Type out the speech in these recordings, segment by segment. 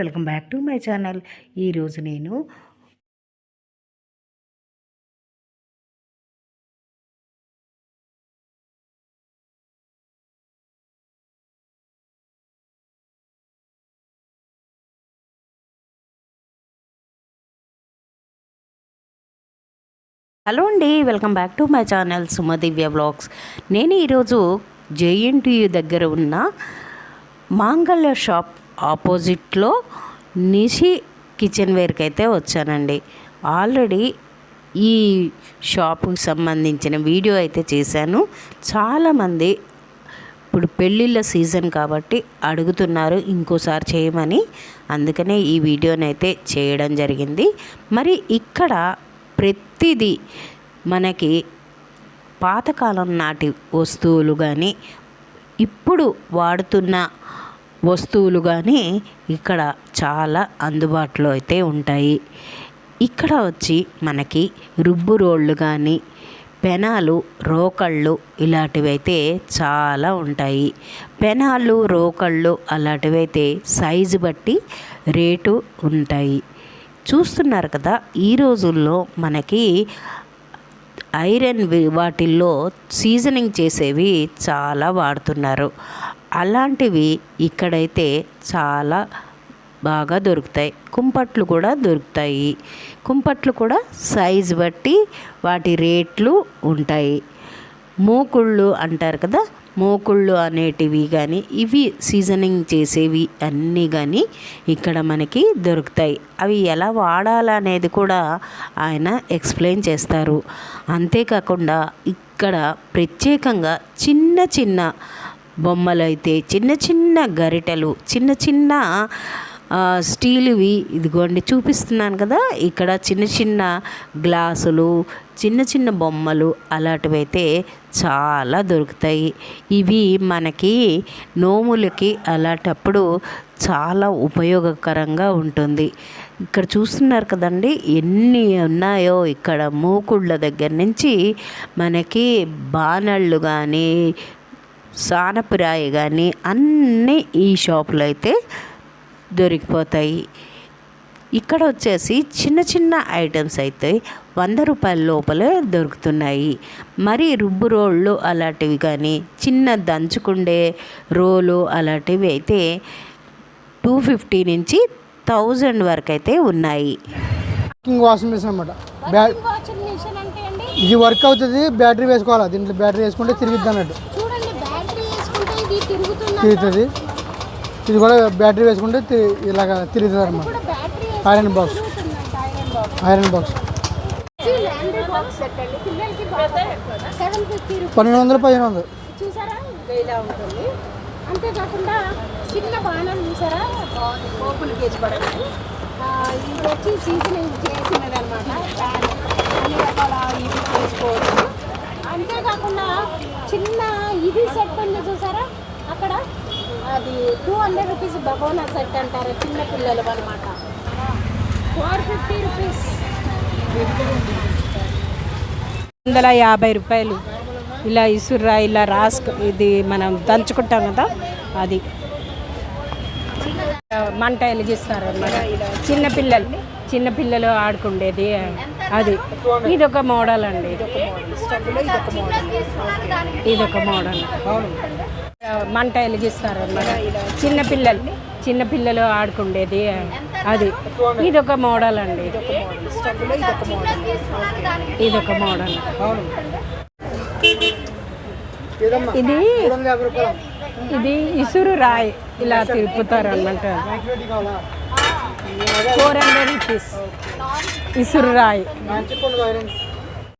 Welcome back to my channel. ఈరోజు నేను hello అండి welcome back to my channel Sumadivya vlogs. నేను ఈరోజు జేఎన్టీయూ దగ్గర ఉన్న మాంగళ్య షాప్ ఆపోజిట్లో నిషి కిచెన్ వేర్కి అయితే వచ్చానండి. ఆల్రెడీ ఈ షాపుకి సంబంధించిన వీడియో అయితే చేశాను. చాలామంది ఇప్పుడు పెళ్ళిళ్ళ సీజన్ కాబట్టి అడుగుతున్నారు ఇంకోసారి చేయమని. అందుకనే ఈ వీడియోని అయితే చేయడం జరిగింది. మరి ఇక్కడ ప్రతిదీ మనకి పాతకాలం నాటి వస్తువులు కానీ ఇప్పుడు వాడుతున్న వస్తువులు కానీ ఇక్కడ చాలా అందుబాటులో అయితే ఉంటాయి. ఇక్కడ వచ్చి మనకి రుబ్బు రోళ్ళు కానీ పెనాలు రోకళ్ళు ఇలాంటివి అయితే చాలా ఉంటాయి. పెనాలు రోకళ్ళు అలాంటివి అయితే సైజు బట్టి రేటు ఉంటాయి. చూస్తున్నారు కదా ఈ రోజుల్లో మనకి ఐరన్ వాటిల్లో సీజనింగ్ చేసేవి చాలా వాడుతున్నారు. అలాంటివి ఇక్కడైతే చాలా బాగా దొరుకుతాయి. కుంపట్లు కూడా దొరుకుతాయి. కుంపట్లు కూడా సైజు బట్టి వాటి రేట్లు ఉంటాయి. మూకుళ్ళు అంటారు కదా మూకుళ్ళు అనేటివి కానీ ఇవి సీజనింగ్ చేసేవి అన్నీ కానీ ఇక్కడ మనకి దొరుకుతాయి. అవి ఎలా వాడాలనేది కూడా ఆయన ఎక్స్ప్లెయిన్ చేస్తారు. అంతేకాకుండా ఇక్కడ ప్రత్యేకంగా చిన్న చిన్న బొమ్మలు అయితే చిన్న చిన్న గరిటెలు చిన్న చిన్న స్టీల్వి స్టీలువి. ఇదిగోండి చూపిస్తున్నాను కదా. ఇక్కడ చిన్న చిన్న గ్లాసులు చిన్న చిన్న బొమ్మలు అలాంటివి అయితే చాలా దొరుకుతాయి. ఇవి మనకి నోములకి అలాంటప్పుడు చాలా ఉపయోగకరంగా ఉంటుంది. ఇక్కడ చూస్తున్నారు కదండి ఎన్ని ఉన్నాయో ఇక్కడ మూకుళ్ళ దగ్గర నుంచి మనకి బాణళ్ళు కానీ సానపురాయి కానీ అన్నీ ఈ షాపులో అయితే దొరికిపోతాయి. ఇక్కడ వచ్చేసి చిన్న చిన్న ఐటమ్స్ అయితే వంద రూపాయల లోపలే దొరుకుతున్నాయి. మరి రుబ్బు రోళ్ళు అలాంటివి కానీ చిన్న దంచుకుండే రోలు అలాంటివి అయితే టూ ఫిఫ్టీ నుంచి థౌజండ్ వరకు అయితే ఉన్నాయి వాషింగ్ మిషన్ అనమాట ఇది వర్క్ అవుతుంది బ్యాటరీ వేసుకోవాలి? దీంట్లో బ్యాటరీ వేసుకుంటే తిరిగిద్ది అన్నట్టు చూడండి బ్యాటరీ వేసుకుంటే ఇది తిరుగుతున్నా తిరుగుతుంది. ఇది కూడా బ్యాటరీ వేసుకుంటే తి- ఇలాగ తిరుగుతుంది అనమాట కూడా battery iron box iron box పన్నెండు వందలు పదిహేను వందలు చూసారా? ఇంకా ఇలా ఉంటుంది. అంతేకాకుండా చిన్న బాణం చూసారా? పోపులు కేజీ పడడానికి ఇది వచ్చి సీజనింగ్ చేసినది అనమాట అన్ని రకాల ఇవి చేసుకోవచ్చు. అంతేకాకుండా చిన్న ఇది సెట్ ఉంది చూసారా? అక్కడ అది టూ హండ్రెడ్ రూపీస్ బగోనా సెట్ అంటారు చిన్న పిల్లలు అనమాట ఫోర్ ఫిఫ్టీ రూపీస్ వందల యాభై రూపాయలు. ఇలా ఇసుర్రా ఇలా రాసుకు ఇది మనం దంచుకుంటాం కదా అది. మంట వెలిగిస్తారు అన్నమాట. చిన్న పిల్లలు చిన్న పిల్లలు ఆడుకుండేది అది. ఇదొక మోడల్ అండి. ఇదొక మోడల్. మంట వెలిగిస్తారు అన్నమాట చిన్న పిల్లలు చిన్న పిల్లలు ఆడుకుండేది అది. మోడల్ అండి ఇదొక మోడల్ ఏదమ్మా ఇది మూడు వందల యాభై రూపాయలు ఇది ఇసురు రాయి ఇలా తిప్పుతారు అన్నమాట ఫోర్ హండ్రెడ్ రూపీస్. ఇసురు రాయి.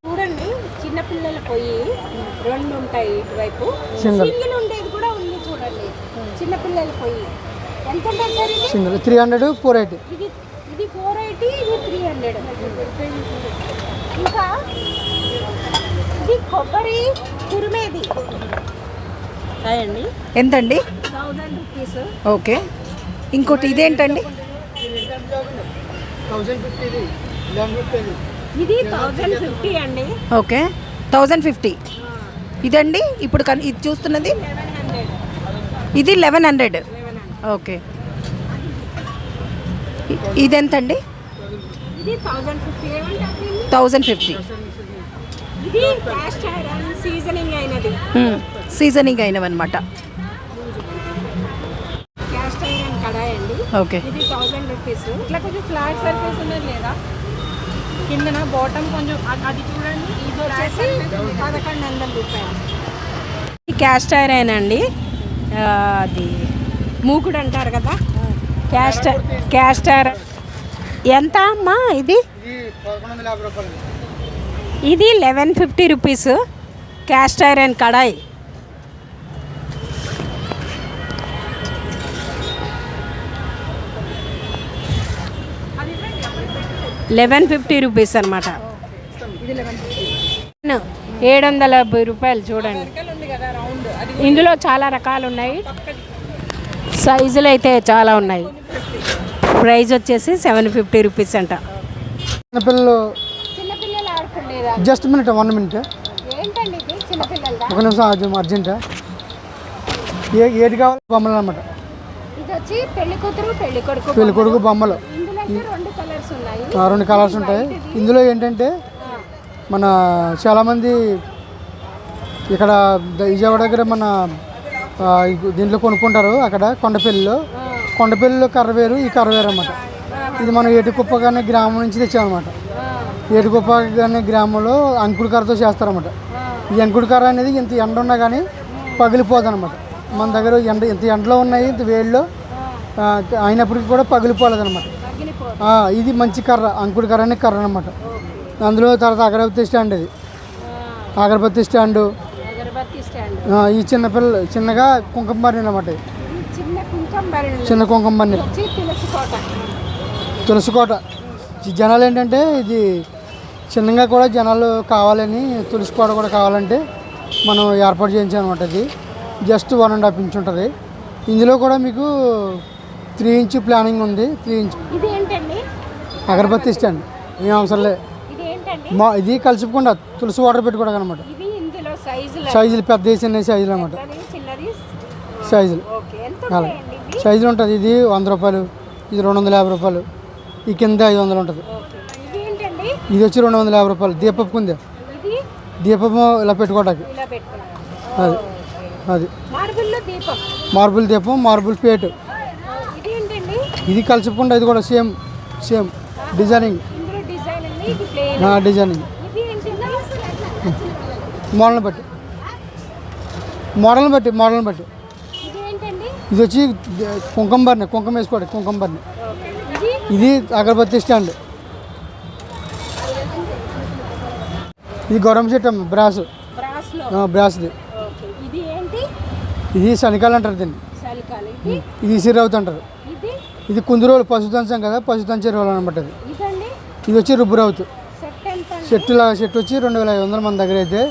చూడండి చిన్న పిల్లల పొయ్యి రెండు ఉంటాయి ఇటువైపు. సింగిల్ ఉండేది కూడా ఉంది చూడండి చిన్న పిల్లల పొయ్యి ఎంత ఉంటుంది సార్ ఇది? Single three hundred four eighty. ఇది ఇది ఫోర్ ఎయిటీ ఇది త్రీ హండ్రెడ్. ఇంకా ఇది కొబ్బరి తురిమేది అదండి ఎంతండి? Thousand rupees. ఓకే. ఇంకోటి ఇదేంటండి? థౌసండ్ ఫిఫ్టీ ఇది థౌజండ్ ఫిఫ్టీ అండి. ఓకే. Thousand fifty. ఇదండి ఇప్పుడు కన్- ఇది చూస్తున్నది? ఇది లెవెన్ హండ్రెడ్ ఓకే ఇది థౌజండ్ ఫిఫ్టీ ఏమంటారు దీన్ని? థౌజండ్ ఫిఫ్టీ సీజనింగ్ సీజనింగ్ అయినవన్నమాట. క్యాస్ట్ ఐరన్ కడాయి అండి ఓకే ఇది థౌజండ్ రూపీస్ ఇట్లా కొంచెం ఫ్లాట్ సర్ఫేస్ ఉన్నది లేదా? కిందన బాటమ్ కొంచెం అది చూడండి. ఇది వచ్చేసి పదకొండు వందల రూపాయలు. ఈ క్యాస్ట్ ఐరన్ అండి అది మూకుడు అంటారు కదా? క్యాస్ట్ క్యాస్ట్ ఐరన్ ఎంత అమ్మా ఇది? ఇది eleven fifty rupees cast iron kadai. Eleven fifty rupees అనమాట ఏడు వందల యాభై రూపాయలు చూడండి. ఇందులో చాలా రకాలు ఉన్నాయి. సైజులు అయితే చాలా ఉన్నాయి. ప్రైస్ వచ్చేసి సెవెన్ ఫిఫ్టీ రూపీస్ అంట. చిన్నపిల్లలు జస్ట్ మినిట్ వన్ మినిట్. ఏంటండి ఇది? చిన్నపిల్లలదా? ఒక నిమిషం అర్జెంట్. ఏ ఏది కావాలి? బొమ్మలు అనమాట ఇది వచ్చి పెళ్ళి కొడుకు బొమ్మలు. ఇందులో అయితే రెండు కలర్స్ ఉన్నాయి. ఆ, రెండు కలర్స్ ఉంటాయి. ఇందులో ఏంటంటే మన చాలామంది ఇక్కడ విజయవాడ దగ్గర మన దీంట్లో కొనుక్కుంటారు అక్కడ కొండపల్లిలో. కొండపల్లిలో కర్ర వేరు ఈ కర్ర వేరు అనమాట ఇది మనం ఏటుకుప్ప అనే గ్రామం నుంచి తెచ్చామన్నమాట. ఏటుకుప్ప అనే గ్రామంలో అంకుడు కర్రతో చేస్తారన్నమాట. ఈ అంకుడు కర్ర అనేది ఇంత ఎండ ఉన్నా కానీ పగిలిపోదు అనమాట మన దగ్గర ఎండ ఇంత ఎండలో ఉన్నాయి ఇంత వేడిలో అయినప్పటికీ కూడా పగిలిపోలేదు. అనమాట ఇది మంచి కర్ర అంకుడు కర్ర అనే కర్ర అనమాట అందులో తర్వాత అగరబత్తి స్టాండ్ ఇది అగరబత్తి స్టాండు ఈ చిన్న పిల్లలు చిన్నగా కుంకుమ బర్రె అనమాట చిన్న కుంకుమ బరణి చిన్న కుంకుమ బర్రె వచ్చి తులసి కోట. తులసి కోట. ఈ జనాలు ఏంటంటే ఇది చిన్నగా కూడా జనాలు కావాలని తులసి కోట కూడా కావాలంటే మనం ఏర్పాటు చేయించామన్నమాట ఇది. Just one and half inch ఉంటుంది. ఇందులో కూడా మీకు త్రీ ఇంచ్ ప్లానింగ్ ఉంది. Three inch. అగరబత్తి స్టాండ్. ఏం అవసరం లే. మా ఇది కలిసిపోకుండా తులసి వాటర్ పెట్టుకోవడం అనమాట సైజులు పెద్ద చిన్న సైజులు అనమాట సైజులు. అలా సైజులు ఉంటుంది. ఇది వంద రూపాయలు ఇది రెండు వందల యాభై రూపాయలు ఈ కింద ఐదు వందలు ఉంటుంది. ఇది వచ్చి రెండు వందల యాభై రూపాయలు. దీపపు కుందే. ఇది? దీపము ఇలా పెట్టుకోవడానికి అది. అది. మార్బుల్ దీపం మార్బుల్ ప్లేట్ ఇది కలిసిపోకుండా ఇది కూడా సేమ్ సేమ్ డిజైనింగ్. ఉంది డిజైనింగ్. మోడల్ని బట్టి. మోడల్ని బట్టి మోడల్ని బట్టి. ఇది వచ్చి కుంకుమ బర్ని కుంకుమ వేసుకోండి కుంకుమ బర్ని ఇది అగరబత్తి స్టాండ్. ఇది గౌరవం చెట్టు అమ్మ బ్రాస్. బ్రాస్ది. ఇది శనికాయలు అంటారు దీన్ని. ఇది? సిరవుతు అంటారు. ఇది? కుందురోలు పశుతంచం కదా పశుతంచ రోలు అనమాట ఇది. ఇదండి? ఇది వచ్చి రుబ్బురవుతు ఎంత అండి? చెట్టు చెట్టు వచ్చి రెండు వేల ఐదు వందలు మన దగ్గర అయితే.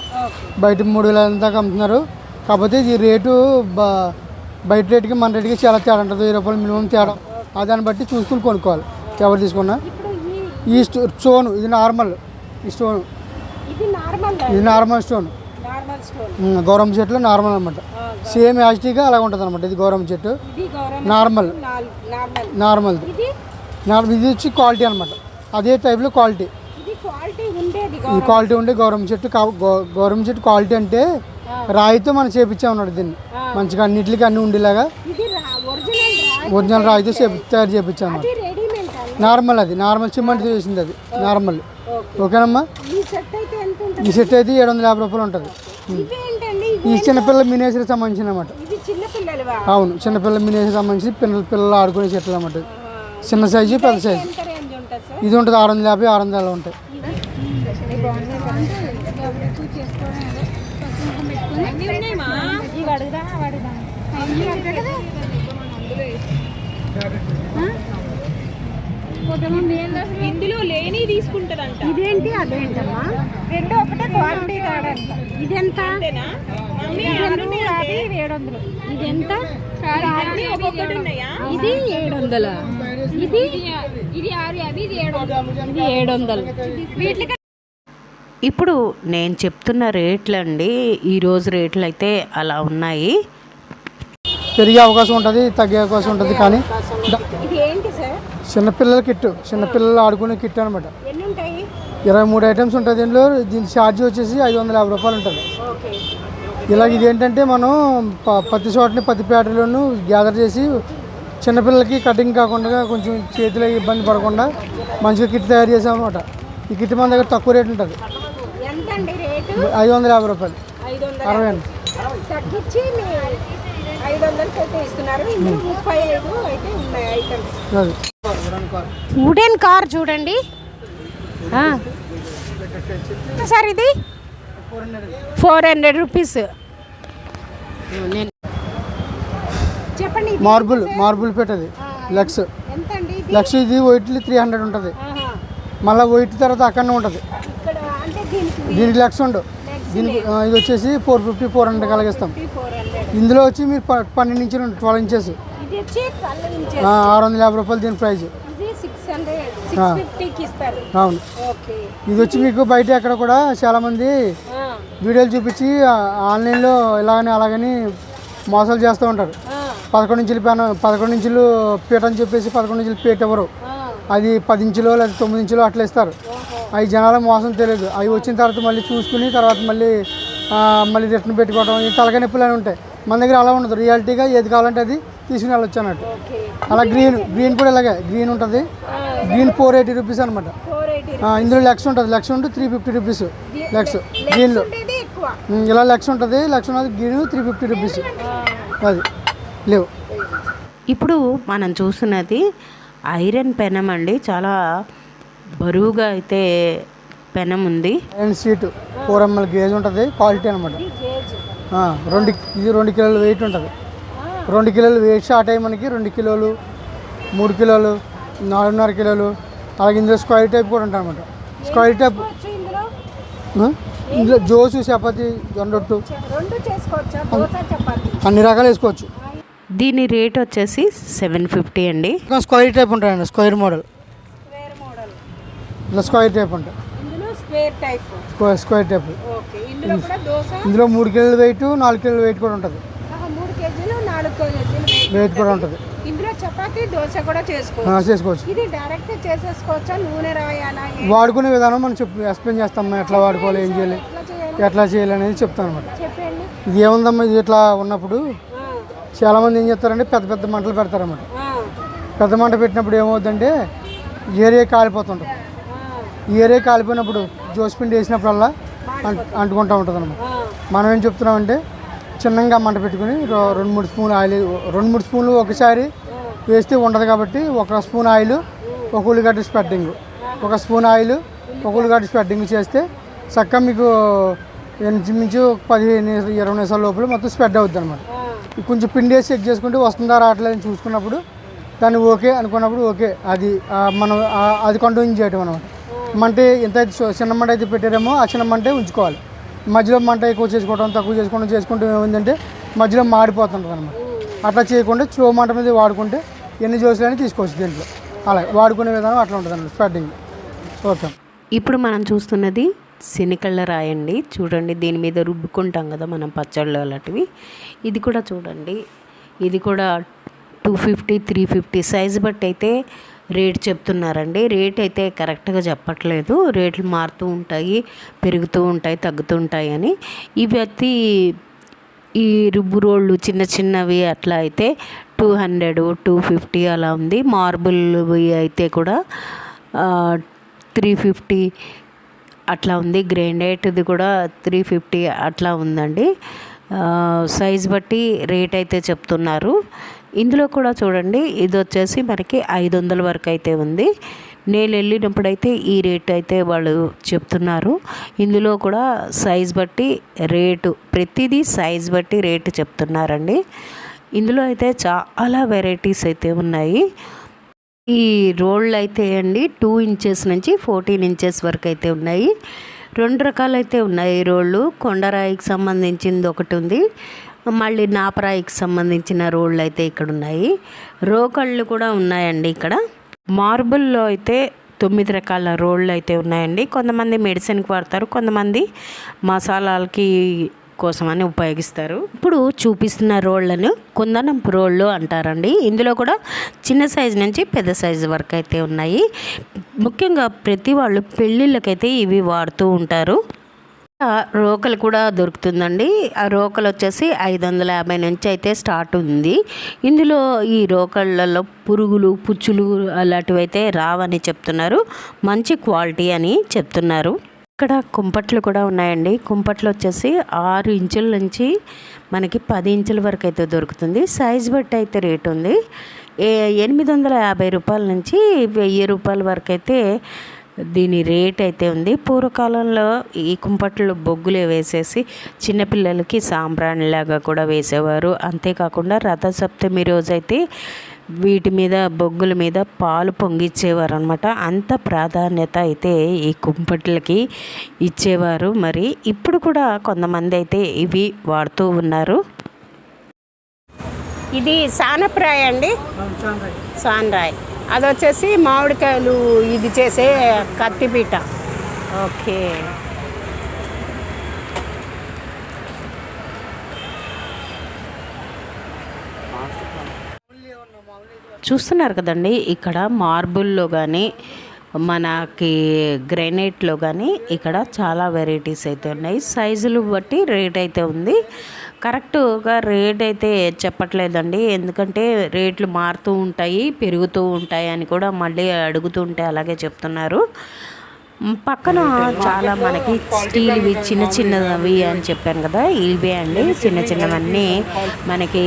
బయట మూడు వేల దాకా అమ్ముతున్నారు. కాకపోతే ఇది రేటు బ బయట రేటుకి మన రేటుకి చాలా తేడా ఉంటుంది. వెయ్యి రూపాయలు మినిమం తేడా. దాన్ని బట్టి చూసుకుని కొనుక్కోవాలి. ఎవరు తీసుకున్నా? ఈ ఈ స్టో స్టోన్ ఇది నార్మల్. ఈ స్టోన్. ఇది నార్మల్ స్టోన్. గౌరవం చెట్లు నార్మల్ అనమాట సేమ్ యాజిటీగా అలా ఉంటుంది అనమాట ఇది గౌరవం చెట్టు. నార్మల్. నార్మల్. నార్మల్. ఇది? వచ్చి క్వాలిటీ అనమాట అదే టైప్లో క్వాలిటీ. ఈ క్వాలిటీ ఉండే గౌరవం చెట్టు. గౌరవం చెట్టు క్వాలిటీ అంటే రాయితో మనం చేపించామన్నాడు దీన్ని. మంచిగా అన్నిటికి అన్ని ఉండేలాగా. ఒరిజినల్ రాయి ఒరిజినల్ రాయితో తయారు చేపించాము నార్మల్ అది. నార్మల్ సిమెంట్ వేసింది అది. నార్మల్ ఓకేనమ్మా? ఈ సెట్ అయితే ఏడు వందల యాభై రూపాయలు ఉంటుంది. ఈ చిన్నపిల్లల మినేసరికి సంబంధించిన పిల్లలువా? అవును. చిన్నపిల్లల మినేసరికి సంబంధించి పిల్లలు పిల్లలు ఆడుకునే చెట్లు అన్నమాట. ఇది. చిన్న సైజు పెద్ద సైజు ఇది ఉంటుంది ఆరు వందల యాభై ఆరు వందలు ఉంటాయి. అన్నీ ఉన్నాయి మా ఇవి అడుగుదామా అడుగుదామా ఇందులో లేని తీసుకుంటదంట ఇదేంటి? అదేంటమ్మా? రెండు ఒకటే క్వాలిటీ కాడంట ఇది ఎంత ఏడు వందలు. ఇది ఎంత ఇది ఏడు వందల? ఇది? ఇది ఆరు యాభై ఇది ఏడు వందలు. ఇది ఏడు వందలు. వీటికి ఇప్పుడు నేను చెప్తున్న రేట్లు అండి ఈరోజు రేట్లు అయితే అలా ఉన్నాయి. పెరిగే అవకాశం ఉంటుంది తగ్గే అవకాశం ఉంటుంది కానీ ద- ఇది ఏంటి సార్? చిన్నపిల్లల కిట్ చిన్నపిల్లలు ఆడుకునే కిట్ అనమాట ఎన్ని ఉంటాయి? ఇరవై మూడు ఐటమ్స్ ఉంటుంది దీనిలో దీని ఛార్జ్ వచ్చేసి ఐదు వందల యాభై రూపాయలు ఉంటుంది. ఓకే. ఇలా ఇది ఏంటంటే మనం ప- పత్తి చోటని పత్తి పేటలను గ్యాదర్ చేసి చిన్నపిల్లలకి కటింగ్ కాకుండా కొంచెం చేతిలో ఇబ్బంది పడకుండా మంచిగా కిట్ తయారు చేసాం అనమాట ఈ కిట్ మన దగ్గర తక్కువ రేట్ ఉంటుంది. రేటు ఐదు వందల యాభై రూపాయలు. ఐదు వందలు అరవై అండి. తగ్గించి మీ ఐదు వందలకి అయితే ఇస్తున్నారు. ఇందులో ముప్పై ఐదు అయితే ఉన్నాయి ఐటమ్స్. అది. వుడెన్ కార్ చూడండి. ఆ. సార్ ఇది? Four hundred rupees. చెప్పండి. ఇది మార్బుల్ మార్బుల్ పెట్టది లెక్స్. ఎంత అండి ఇది? లెక్స్ ఇది వైట్లీ త్రీ హండ్రెడ్ ఉంటుంది. ఆహా. మళ్ళీ వైట్ తర్వాత అక్కడనే ఉంటుంది. దీనికి లెక్స్ ఉండవు దీనికి ఇది వచ్చేసి ఫోర్ ఫిఫ్టీ ఫోర్ హండ్రెడ్ కలిగిస్తాం ఇందులో వచ్చి మీరు పన్నెండు ఇంచులు ట్వెల్వ్ ఇంచెస్. ఆరు వందల యాభై రూపాయలు దీని ప్రైస్. ఇస్తారు. అవును. ఇది వచ్చి మీకు బయట ఎక్కడ కూడా చాలామంది వీడియోలు చూపించి ఆన్లైన్లో ఇలాగని అలాగని మోసాలు చేస్తూ ఉంటారు. పదకొండు ఇంచులు పెన పదకొండు ఇంచులు పీట అని చెప్పేసి పదకొండు ఇంచులు పీట ఎవరు. అది పది ఇంచులు లేదా తొమ్మిది ఇంచులు అట్లా ఇస్తారు. అవి జనాల మోసం తెలియదు. అవి వచ్చిన తర్వాత మళ్ళీ చూసుకుని తర్వాత మళ్ళీ మళ్ళీ రిటర్న్ పెట్టుకోవడం ఈ తలకాయ నొప్పులు అని ఉంటాయి. మన దగ్గర అలా ఉండదు. రియాలిటీగా ఏది కావాలంటే అది తీసుకుని వెళ్ళొచ్చు అన్నట్టు. అలా గ్రీన్ గ్రీన్ కూడా ఇలాగే. గ్రీన్ ఉంటుంది. గ్రీన్ ఫోర్ ఎయిటీ రూపీస్ అనమాట ఇందులో లెక్స్ ఉంటుంది. లెక్స్ ఉంటే త్రీ ఫిఫ్టీ రూపీస్. లెక్స్. గ్రీన్లో. ఇలా లెక్స్ ఉంటుంది. లెక్స్ ఉన్నది గ్రీన్ త్రీ ఫిఫ్టీ రూపీస్. అది. లేవు. ఇప్పుడు మనం చూస్తున్నది ఐరన్ పెనం అండి. చాలా బరువుగా అయితే పెనం ఉంది. And sheet four ML gauge ఉంటుంది క్వాలిటీ అనమాట గేజ్ రెండు ఇది రెండు కిలోలు వెయిట్ ఉంటుంది. రెండు కిలోలు వెయిట్ స్టార్ట్ అయ్యి మనకి రెండు కిలోలు మూడు కిలోలు నాలుగున్నర కిలోలు అలాగే ఇందులో స్క్వైర్ టైప్ కూడా ఉంటుంది అనమాట స్క్వైర్ టైప్ ఇందులో? ఆ? జోసు చపాతి జొండొట్టు అన్ని రకాలు వేసుకోవచ్చు. దీని రేట్ వచ్చేసి సెవెన్ ఫిఫ్టీ అండి. ఇంకా స్క్వైర్ టైప్ ఉంటాయండి స్క్వేర్ మోడల్ ఇలా స్క్వైర్ టైప్ ఉంటాయి ఇందులో స్క్వేర్ టైప్. ఇందులో మూడు కిలోల వెయిట్ నాలుగు కిలోల వెయిట్ కూడా ఉంటుంది. కేజీలు కేజీలు వెయిట్ కూడా ఉంటుంది. ఇందులో చపాతీ దోశ కూడా చేసుకోవచ్చు. చేసుకోవచ్చు. ఇది డైరెక్ట్ చేసేసుకోవచ్చా? నూనె రాయాలా? వాడుకునే విధానం మనం చెప్పి ఎక్స్ప్లెయిన్ చేస్తాం ఎట్లా వాడుకోవాలి ఏం చేయాలి ఎట్లా చేయాలి? అనేది చెప్తాను అనమాట ఇది ఏముందమ్మా ఇది ఇట్లా ఉన్నప్పుడు చాలామంది ఏం చేస్తారంటే పెద్ద పెద్ద మంటలు పెడతారన్నమాట. పెద్ద మంట పెట్టినప్పుడు ఏమవుతుందంటే ఏరియా కాలిపోతుంటుంది. ఏరియా కాలిపోయినప్పుడు జోసిపిండి వేసినప్పుడల్లా అంటు అంటుకుంటూ ఉంటుంది అనమాట. మనం ఏం చెప్తున్నామంటే చిన్నగా మంట పెట్టుకుని రెండు మూడు స్పూన్లు ఆయిల్ రెండు మూడు స్పూన్లు ఒకసారి వేస్తే ఉండదు కాబట్టి ఒక స్పూన్ ఆయిల్ ఒక ఉల్లిగడ్డ స్ప్రెడ్డింగ్. ఒక స్పూన్ ఆయిల్ ఒక ఉల్లిగడ్డ స్ప్రెడ్డింగ్ చేస్తే చక్కగా మీకు ఇంచుమించు పదిహేను ఇరవై నిమిషాల లోపల మొత్తం స్ప్రెడ్ అవుద్ది అనమాట కొంచెం పిండి వేసి చెక్ చేసుకుంటే వస్తుందా రావట్లేదు అని చూసుకున్నప్పుడు దాన్ని ఓకే అనుకున్నప్పుడు ఓకే. అది మనం అది కంటిన్యూ చేయటం అనమాట మంట ఎంత అయితే చిన్న మంట అయితే పెట్టారేమో ఆ చిన్న మంటే ఉంచుకోవాలి. మధ్యలో మంట ఎక్కువ చేసుకోవడం తక్కువ చేసుకోవడం చేసుకుంటే ఏమైందంటే మధ్యలో మాడిపోతుంటుంది అనమాట అట్లా చేయకుండా స్లో మంట మీద వాడుకుంటే ఎన్ని జోసులని తీసుకోవచ్చు దీంట్లో. అలా వాడుకునే విధానం అట్లా ఉంటుంది అన్నమాట స్టార్టింగ్ ఓకే. ఇప్పుడు మనం చూస్తున్నది శనికళ్ళ రాయండి చూడండి దీని మీద రుబ్బుకుంటాం కదా మనం పచ్చళ్ళు అలాంటివి. ఇది కూడా చూడండి. ఇది కూడా two fifty three fifty size బట్టి అయితే రేట్ చెప్తున్నారండి. రేట్ అయితే కరెక్ట్గా చెప్పట్లేదు. రేట్లు మారుతూ ఉంటాయి పెరుగుతూ ఉంటాయి తగ్గుతూ ఉంటాయి అని ఇవి ఈ రుబ్బు రోళ్ళు చిన్న చిన్నవి అట్లా అయితే టూ హండ్రెడ్ టూ ఫిఫ్టీ అలా ఉంది. మార్బుల్వి అయితే కూడా త్రీ ఫిఫ్టీ అట్లా ఉంది. గ్రైండైట్ది కూడా త్రీ ఫిఫ్టీ అట్లా ఉందండి. సైజ్ బట్టి రేట్ అయితే చెప్తున్నారు. ఇందులో కూడా చూడండి ఇది వచ్చేసి మనకి ఐదు వందల వరకు అయితే ఉంది. నేను వెళ్ళినప్పుడైతే ఈ రేట్ అయితే వాళ్ళు చెప్తున్నారు. ఇందులో కూడా సైజ్ బట్టి రేటు ప్రతిదీ సైజ్ బట్టి రేటు చెప్తున్నారండి. ఇందులో అయితే చాలా వెరైటీస్ అయితే ఉన్నాయి. ఈ రోళ్ళు అయితే అండి టూ ఇంచెస్ నుంచి ఫోర్టీన్ ఇంచెస్ వరకు అయితే ఉన్నాయి. రెండు రకాలైతే ఉన్నాయి ఈ రోళ్ళు. కొండరాయికి సంబంధించింది ఒకటి ఉంది. మళ్ళీ నాపరాయికి సంబంధించిన రోళ్ళు అయితే ఇక్కడ ఉన్నాయి రోకళ్ళు కూడా ఉన్నాయండి ఇక్కడ. మార్బుల్లో అయితే తొమ్మిది రకాల రోళ్ళు అయితే ఉన్నాయండి. కొంతమంది మెడిసిన్కి వాడతారు కొంతమంది మసాలాలకి కోసమని ఉపయోగిస్తారు. ఇప్పుడు చూపిస్తున్న రోళ్ళను కుందనం రోళ్ళు అంటారండి. ఇందులో కూడా చిన్న సైజు నుంచి పెద్ద సైజు వరకు అయితే ఉన్నాయి. ముఖ్యంగా ప్రతి వాళ్ళు పెళ్ళిళ్ళకైతే ఇవి వాడుతూ ఉంటారు. రోకలు కూడా దొరుకుతుందండి. ఆ రోకలు వచ్చేసి ఐదు వందల యాభై నుంచి అయితే స్టార్ట్ ఉంది. ఇందులో ఈ రోకళ్ళలో పురుగులు పుచ్చులు అలాంటివి అయితే రావని చెప్తున్నారు. మంచి క్వాలిటీ అని చెప్తున్నారు. ఇక్కడ కుంపట్లు కూడా ఉన్నాయండి. కుంపట్లు వచ్చేసి ఆరు ఇంచుల నుంచి మనకి పది ఇంచుల వరకు అయితే దొరుకుతుంది. సైజ్ బట్టి అయితే రేట్ ఉంది. ఏ ఎనిమిది వందల యాభై రూపాయల నుంచి వెయ్యి రూపాయల వరకు అయితే దీని రేట్ అయితే ఉంది. పూర్వకాలంలో ఈ కుంపట్లు బొగ్గులే వేసేసి చిన్నపిల్లలకి సాంబ్రాణిలాగా కూడా వేసేవారు. అంతేకాకుండా రథసప్తమి రోజైతే వీటి మీద బొగ్గుల మీద పాలు పొంగిచ్చేవారు అనమాట అంత ప్రాధాన్యత అయితే ఈ కుంపట్లకి ఇచ్చేవారు. మరి ఇప్పుడు కూడా కొంతమంది అయితే ఇవి వాడుతూ ఉన్నారు. ఇది సానప్రాయ్ అండి సాన్రాయ్. అది వచ్చేసి మామిడికాయలు ఇది చేసే కత్తిపీట. ఓకే. చూస్తున్నారు కదండి ఇక్కడ మార్బుల్లో కానీ మనకి గ్రెనైట్లో కానీ ఇక్కడ చాలా వెరైటీస్ అయితే ఉన్నాయి. సైజులు బట్టి రేట్ అయితే ఉంది. కరెక్ట్గా రేట్ అయితే చెప్పట్లేదండి. ఎందుకంటే రేట్లు మారుతూ ఉంటాయి పెరుగుతూ ఉంటాయి అని కూడా మళ్ళీ అడుగుతూ ఉంటే అలాగే చెప్తున్నారు. పక్కన చాలా మనకి స్టీల్వి చిన్న చిన్నవి అని చెప్పాను కదా ఇవి అండి. చిన్న చిన్నవన్నీ మనకి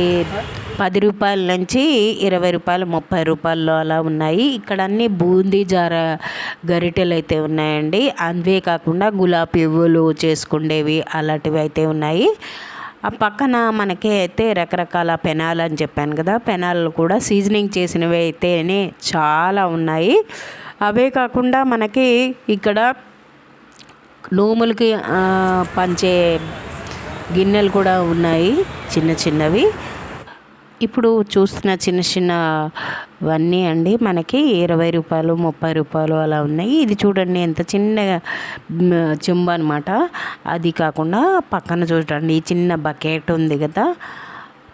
పది రూపాయల నుంచి ఇరవై రూపాయలు ముప్పై రూపాయల్లో అలా ఉన్నాయి. ఇక్కడ అన్ని బూందీ జార గరిటెలు అయితే ఉన్నాయండి. అవే కాకుండా గులాబీ పువ్వులు చేసుకుండేవి అలాంటివి అయితే ఉన్నాయి. ఆ పక్కన మనకి అయితే రకరకాల పెనాలు అని చెప్పాను కదా పెనాలు కూడా సీజనింగ్ చేసినవి అయితేనే చాలా ఉన్నాయి. అవే కాకుండా మనకి ఇక్కడ నోములకి పంచే గిన్నెలు కూడా ఉన్నాయి చిన్న చిన్నవి. ఇప్పుడు చూస్తున్న చిన్న చిన్నవన్నీ అండి మనకి ఇరవై రూపాయలు ముప్పై రూపాయలు అలా ఉన్నాయి. ఇది చూడండి ఎంత చిన్న చెంబు అనమాట అది కాకుండా పక్కన చూడండి ఈ చిన్న బకెట్ ఉంది కదా.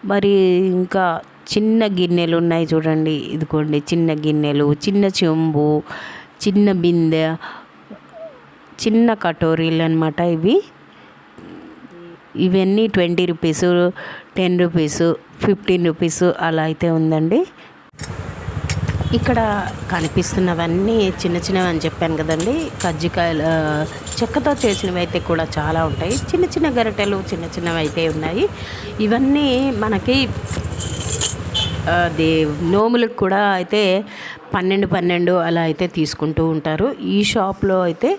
మరి ఇంకా చిన్న గిన్నెలు ఉన్నాయి చూడండి ఇదిగోండి చిన్న గిన్నెలు చిన్న చెంబు చిన్న బిందె చిన్న కటోరీలు అనమాట ఇవి. ఇవన్నీ twenty rupees ten rupees fifteen rupees అలా అయితే ఉందండి. ఇక్కడ కనిపిస్తున్నవన్నీ చిన్న చిన్నవి అని చెప్పాను కదండి. కజ్జికాయలు చెక్కతో చేసినవి అయితే కూడా చాలా ఉంటాయి. చిన్న చిన్న గరిటెలు చిన్న చిన్నవి అయితే ఉన్నాయి. ఇవన్నీ మనకి అది నోములకు కూడా అయితే పన్నెండు పన్నెండు అలా అయితే తీసుకుంటూ ఉంటారు. ఈ షాప్లో అయితే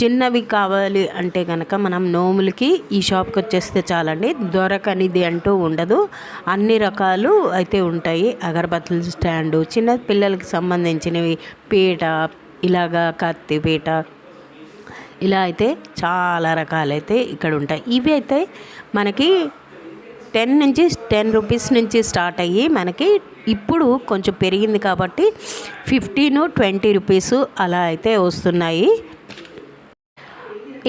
చిన్నవి కావాలి అంటే కనుక మనం నోములకి ఈ షాప్కి వచ్చేస్తే చాలండి. దొరకనిది అంటూ ఉండదు. అన్ని రకాలు అయితే ఉంటాయి. అగరబత్తుల స్టాండు చిన్న పిల్లలకి సంబంధించినవి పీట ఇలాగా కత్తి పీట ఇలా అయితే చాలా రకాలైతే ఇక్కడ ఉంటాయి. ఇవి అయితే మనకి టెన్ నుంచి టెన్ రూపీస్ నుంచి స్టార్ట్ అయ్యి మనకి ఇప్పుడు కొంచెం పెరిగింది కాబట్టి ఫిఫ్టీన్ ట్వంటీ రూపీస్ అలా అయితే వస్తున్నాయి.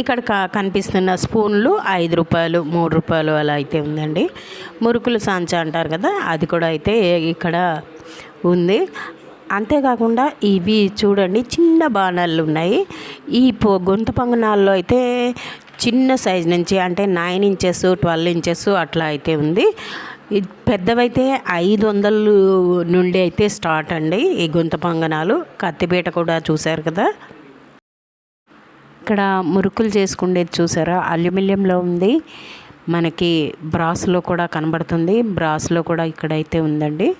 ఇక్కడ కనిపిస్తున్న స్పూన్లు ఐదు రూపాయలు మూడు రూపాయలు అలా అయితే ఉందండి. మురుకులు సాంచా అంటారు కదా అది కూడా అయితే ఇక్కడ ఉంది. అంతేకాకుండా ఇవి చూడండి చిన్న బాణాలు ఉన్నాయి. ఈ పో గొంతు పంగనాల్లో అయితే చిన్న సైజ్ నుంచి అంటే నైన్ ఇంచెస్ ట్వెల్వ్ ఇంచెస్ అట్లా అయితే ఉంది. ఇది పెద్దవైతే ఐదు వందలు నుండి అయితే స్టార్ట్ అండి ఈ గొంత పంగనాలు. కత్తిపీట కూడా చూశారు కదా. ఇక్కడ మురుకులు చేసుకునేది చూసారా? అల్యూమినియంలో ఉంది. మనకి బ్రాస్లో కూడా కనబడుతుంది. బ్రాస్లో కూడా ఇక్కడైతే ఉందండి.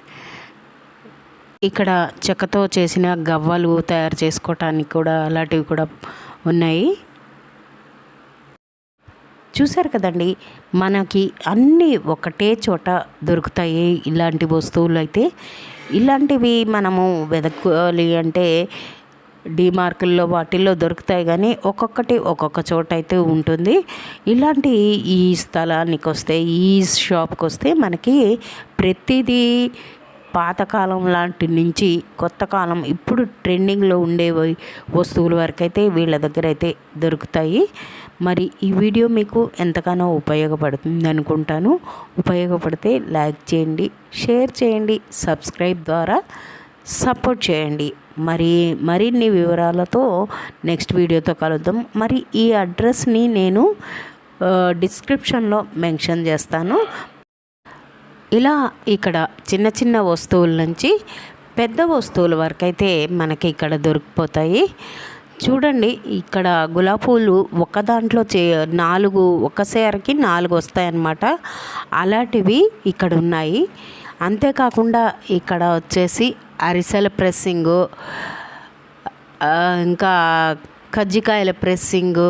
ఇక్కడ చెక్కతో చేసిన గవ్వలు తయారు చేసుకోవటానికి కూడా అలాంటివి కూడా ఉన్నాయి. చూసారు కదండి? మనకి అన్నీ ఒకటే చోట దొరుకుతాయి ఇలాంటి వస్తువులు అయితే. ఇలాంటివి మనము వెతకాలి అంటే డీమార్కుల్లో వాటిల్లో దొరుకుతాయి కానీ ఒక్కొక్కటి ఒక్కొక్క చోట అయితే ఉంటుంది. ఇలాంటి ఈ స్థలానికి వస్తే ఈ షాప్కి వస్తే మనకి ప్రతిదీ పాతకాలం లాంటి నుంచి కొత్త కాలం ఇప్పుడు ట్రెండింగ్లో ఉండే వస్తువుల వరకు అయితే వీళ్ళ దగ్గర అయితే దొరుకుతాయి. మరి ఈ వీడియో మీకు ఎంతగానో ఉపయోగపడుతుంది అనుకుంటాను. ఉపయోగపడితే లైక్ చేయండి షేర్ చేయండి సబ్స్క్రైబ్ ద్వారా సపోర్ట్ చేయండి. మరి మరిన్ని వివరాలతో నెక్స్ట్ వీడియోతో కలుద్దాం. మరి ఈ అడ్రస్ని నేను డిస్క్రిప్షన్లో మెన్షన్ చేస్తాను. ఇలా ఇక్కడ చిన్న చిన్న వస్తువుల నుంచి పెద్ద వస్తువుల వరకు అయితే మనకి ఇక్కడ దొరికిపోతాయి. చూడండి ఇక్కడ గులాబీ పూలు ఒక దాంట్లో చే నాలుగు ఒక సేరకి నాలుగు వస్తాయన్నమాట. అలాంటివి ఇక్కడ ఉన్నాయి. అంతేకాకుండా ఇక్కడ వచ్చేసి అరిసెల ప్రెస్సింగు ఇంకా కజ్జికాయల ప్రెస్సింగు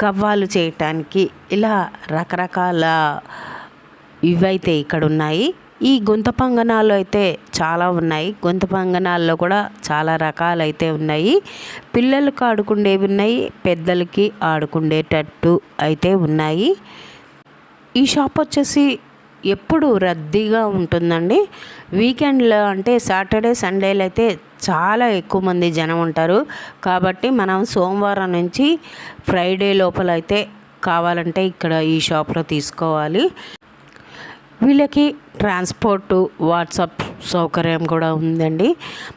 కవ్వాలు చేయటానికి ఇలా రకరకాల ఇవైతే ఇక్కడ ఉన్నాయి ఈ గుంత పంగనాలు అయితే చాలా ఉన్నాయి. గుంత పంగనాల్లో కూడా చాలా రకాలు అయితే ఉన్నాయి. పిల్లలకు ఆడుకునేవి ఉన్నాయి. పెద్దలకి ఆడుకునేటట్టు అయితే ఉన్నాయి. ఈ షాప్ వచ్చేసి ఎప్పుడు రద్దీగా ఉంటుందండి. వీకెండ్లో అంటే సాటర్డే సండేలు అయితే చాలా ఎక్కువ మంది జనం ఉంటారు. కాబట్టి మనం సోమవారం నుంచి ఫ్రైడే లోపల అయితే కావాలంటే ఇక్కడ ఈ షాప్లో తీసుకోవాలి. వీళ్ళకి ట్రాన్స్పోర్టు వాట్సాప్ సౌకర్యం కూడా ఉందండి.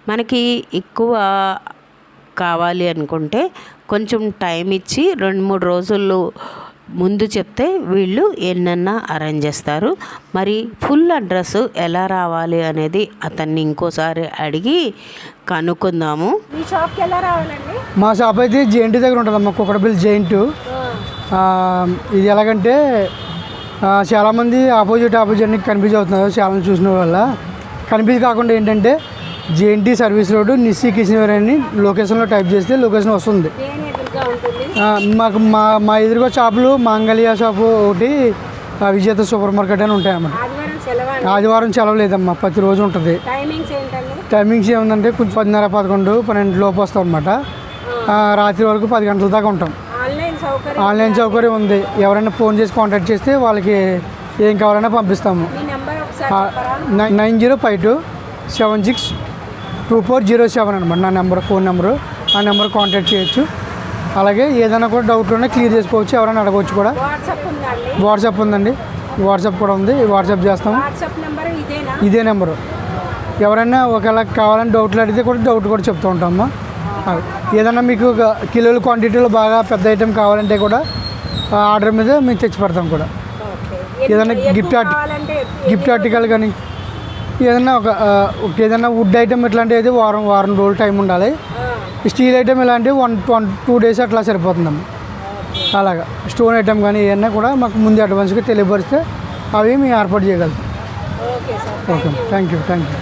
మనకి ఎక్కువ కావాలి అనుకుంటే కొంచెం టైం ఇచ్చి రెండు మూడు రోజులు ముందు చెప్తే వీళ్ళు ఎన్నన్నా అరేంజ్ చేస్తారు. మరి ఫుల్ అడ్రస్ ఎలా రావాలి అనేది అతన్ని ఇంకోసారి అడిగి కనుక్కుందాము. మీ షాప్కి ఎలా రావాలండి? మా షాప్ అయితే జేఎన్టీ దగ్గర ఉంటుందమ్మా కుక్కడపల్లి జెయింట్. ఇది ఎలాగంటే చాలామంది ఆపోజిట్ ఆపోజిట్ అని కన్ఫ్యూజ్ అవుతున్నారు చాలా చూసిన వల్ల కన్ఫ్యూజ్ కాకుండా ఏంటంటే JNT service road Nissi Kishan అని లొకేషన్లో టైప్ చేస్తే లొకేషన్ వస్తుంది దేని ఎదురుగా ఉంటుంది ఆ, మాకు మా మా ఎదురుగా షాపులు మాంగళ్య షాపు ఒకటి విజేత సూపర్ మార్కెట్ అని ఉంటాయన్నమాట ఆదివారం సెలవా లేదమ్మా ప్రతిరోజు ఉంటుంది. టైమింగ్స్ ఏముందంటే కొంచెం పదిన్నర పదకొండు పన్నెండు లోపు వస్తాం అనమాట రాత్రి వరకు పది గంటల దాకా ఉంటాం. ఆన్లైన్ సౌకర్యం ఉంది? ఎవరైనా ఫోన్ చేసి కాంటాక్ట్ చేస్తే వాళ్ళకి ఏం కావాలన్నా పంపిస్తాము. Nine zero five two seven six two four zero seven అనమాట నా నెంబర్ ఫోన్ నెంబరు. ఆ నెంబర్ కాంటాక్ట్ చేయొచ్చు. అలాగే ఏదైనా కూడా డౌట్ ఉన్నా క్లియర్ చేసుకోవచ్చు ఎవరైనా అడగవచ్చు కూడా. వాట్సాప్ ఉందండి. వాట్సాప్ కూడా ఉంది. వాట్సాప్ ఇదేనా? ఇదే నెంబరు. ఎవరైనా ఒకవేళ కావాలని డౌట్లు అడిగితే కూడా డౌట్ కూడా చెప్తూ అది. ఏదైనా మీకు కిలోల క్వాంటిటీలో బాగా పెద్ద ఐటెం కావాలంటే కూడా ఆర్డర్ మీద మేము తెచ్చి పెడతాం కూడా. ఏదైనా గిఫ్ట్ ఆర్టి గిఫ్ట్ ఆర్టికల్ కానీ ఏదైనా ఒక ఏదైనా వుడ్ ఐటమ్ ఇట్లాంటివి అయితే వారం వారం రోజులు టైం ఉండాలి. స్టీల్ ఐటమ్ ఇలాంటివి వన్ వన్ టూ డేస్ అట్లా సరిపోతుందమ్మా. అలాగా. స్టోన్ ఐటమ్ కానీ ఏమన్నా కూడా మాకు ముందు అడ్వాన్స్గా తెలియపరిస్తే అవి మేము ఏర్పాటు చేయగలుగుతాం. Okay thank you thank you